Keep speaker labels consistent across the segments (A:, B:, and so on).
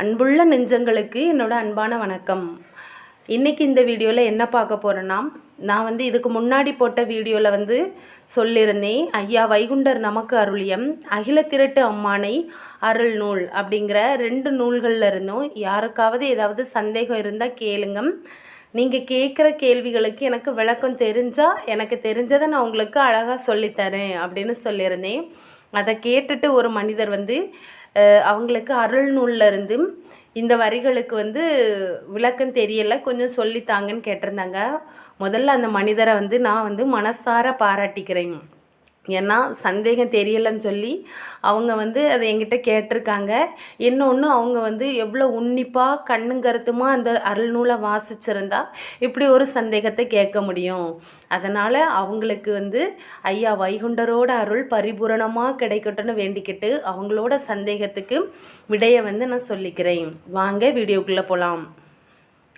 A: அன்புள்ள நெஞ்சங்களுக்கு என்னோட அன்பான வணக்கம். இன்றைக்கி இந்த வீடியோவில் என்ன பார்க்க போகிறேன்னா நான் வந்து இதுக்கு முன்னாடி போட்ட வீடியோவில் வந்து சொல்லியிருந்தேன் ஐயா வைகுண்டர் நமக்கு அருளியம் அகில திரட்டு அம்மானை அருள் நூல் அப்படிங்கிற ரெண்டு நூல்களில் இருந்தும் யாருக்காவது ஏதாவது சந்தேகம் இருந்தால் கேளுங்க. நீங்கள் கேட்குற கேள்விகளுக்கு எனக்கு விளக்கம் தெரிஞ்சால் எனக்கு தெரிஞ்சதை நான் உங்களுக்கு அழகாக சொல்லித்தரேன் அப்படின்னு சொல்லியிருந்தேன் அதை கேட்டுட்டு ஒரு மனிதர் வந்து அவங்களுக்கு அருள் நூல்ல இந்த வரிகளுக்கு வந்து விளக்கம் தெரியலை. கொஞ்சம் சொல்லித்தாங்கன்னு கேட்டிருந்தாங்க. முதல்ல அந்த மனிதரை வந்து நான் வந்து மனசார பாராட்டிக்கிறேன். ஏன்னா சந்தேகம் தெரியலைன்னு சொல்லி அவங்க வந்து அதை என்கிட்ட கேட்டிருக்காங்க. இன்னொன்று அவங்க வந்து எவ்வளோ உன்னிப்பாக கண்ணும் கருத்துமாக அந்த அருள்நூலை வாசிச்சிருந்தா இப்படி ஒரு சந்தேகத்தை கேட்க முடியும். அதனால் அவங்களுக்கு வந்து ஐயா வைகுண்டரோட அருள் பரிபூரணமாக கிடைக்கட்டும்னு வேண்டிக்கிட்டு அவங்களோட சந்தேகத்துக்கு விடையை வந்து நான் சொல்லிக்கிறேன். வாங்க வீடியோக்குள்ளே போகலாம்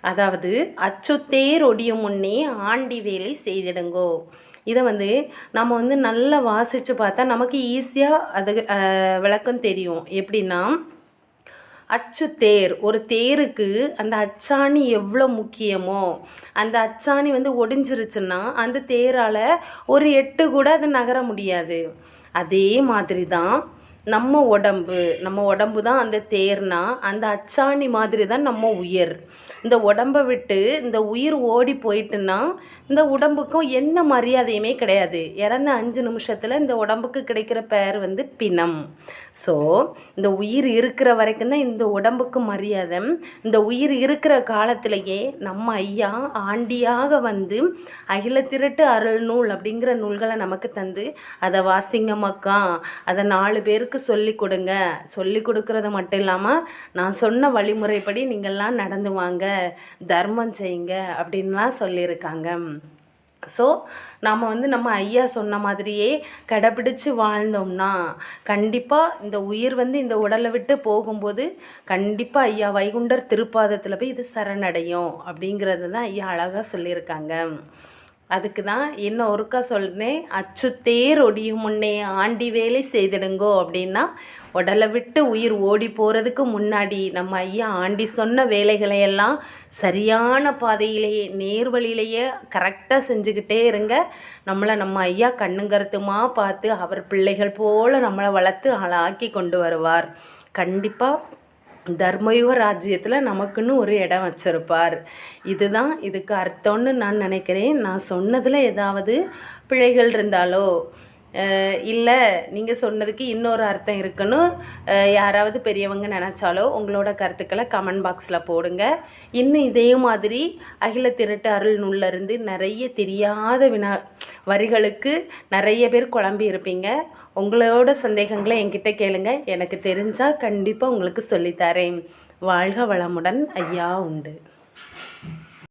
A: அதாவது அச்சுத்தேர் ஒடியும் முன்னே ஆண்டி வேலை செய்திடுங்கோ. இதை வந்து நம்ம வந்து நல்லா வாசித்து பார்த்தா நமக்கு ஈஸியாக அது விளக்கம் தெரியும். எப்படின்னா அச்சு தேர். ஒரு தேருக்கு அந்த அச்சாணி எவ்வளோ முக்கியமோ அந்த அச்சாணி வந்து ஒடிஞ்சிருச்சுன்னா அந்த தேரால் ஒரு எட்டு கூட அது நகர முடியாது. அதே மாதிரி தான் நம்ம உடம்பு நம்ம உடம்பு தான் அந்த தேர்னா அந்த அச்சாணி மாதிரி தான் நம்ம உயிர். இந்த உடம்பை விட்டு இந்த உயிர் ஓடி போயிட்டுன்னா இந்த உடம்புக்கும் என்ன மரியாதையுமே கிடையாது. இறந்த அஞ்சு நிமிஷத்தில் இந்த உடம்புக்கு கிடைக்கிற பேர் வந்து பிணம். ஸோ இந்த உயிர் இருக்கிற வரைக்கும் தான் இந்த உடம்புக்கு மரியாதை. இந்த உயிர் இருக்கிற காலத்திலேயே நம்ம ஐயா ஆண்டியாக வந்து அகில திரட்டு அருள் நூல் அப்படிங்கிற நூல்களை நமக்கு தந்து அதை வாசிங்க மக்கா அதை நாலு பேருக்கு சொல்லி கொடுங்க. சொல்லி கொடுக்கறது மட்டும் இல்லாமல் நான் சொன்ன வழிமுறைப்படி நீங்கள்லாம் நடந்து வாங்க. தர்மம் செய்யுங்க அப்படின்லாம் சொல்லியிருக்காங்க. ஸோ நாம் வந்து நம்ம ஐயா சொன்ன மாதிரியே கடைப்பிடிச்சு வாழ்ந்தோம்னா கண்டிப்பாக இந்த உயிர் வந்து இந்த உடலை விட்டு போகும்போது கண்டிப்பாக ஐயா வைகுண்டர் திருப்பாதத்தில் போய் இது சரணடையும் அப்படிங்கிறது தான் ஐயா அழகாக சொல்லியிருக்காங்க. அதுக்கு தான் என்ன ஒருக்கா சொல்கிறேன் அச்சுத்தேர் ஒடியும் முன்னே ஆண்டி வேலை செய்திடுங்கோ அப்படின்னா உடலை விட்டு உயிர் ஓடி போகிறதுக்கு முன்னாடி நம்ம ஐயா ஆண்டி சொன்ன வேலைகளை எல்லாம் சரியான பாதையிலேயே நேர்வழியிலேயே கரெக்டாக செஞ்சுக்கிட்டே இருங்க. நம்மளை நம்ம ஐயா கண்ணுங்கருத்துமா பார்த்து அவர் பிள்ளைகள் போல் நம்மளை வளர்த்து ஆளாக்கி கொண்டு வருவார். கண்டிப்பாக தர்மயுக ராஜ்யத்தில் நமக்குன்னு ஒரு இடம் வச்சுருப்பார். இதுதான் இதுக்கு அர்த்தம்னு நான் நினைக்கிறேன். நான் சொன்னதில் ஏதாவது பிழைகள் இருந்தாலோ இல்லை நீங்கள் சொன்னதுக்கு இன்னொரு அர்த்தம் இருக்குன்னு யாராவது பெரியவங்க நினச்சாலோ உங்களோட கருத்துக்களை கமெண்ட் பாக்ஸில் போடுங்க. இன்னும் இதே மாதிரி அகில திரட்டு அருள் நூல்லேருந்து நிறைய தெரியாத வினா வரிகளுக்கு நிறைய பேர் குழம்பி இருப்பீங்க. உங்களோட சந்தேகங்களை என்கிட்ட கேளுங்க. எனக்கு தெரிஞ்சால் கண்டிப்பாக உங்களுக்கு சொல்லித்தரேன். வாழ்க வளமுடன். ஐயா உண்டு.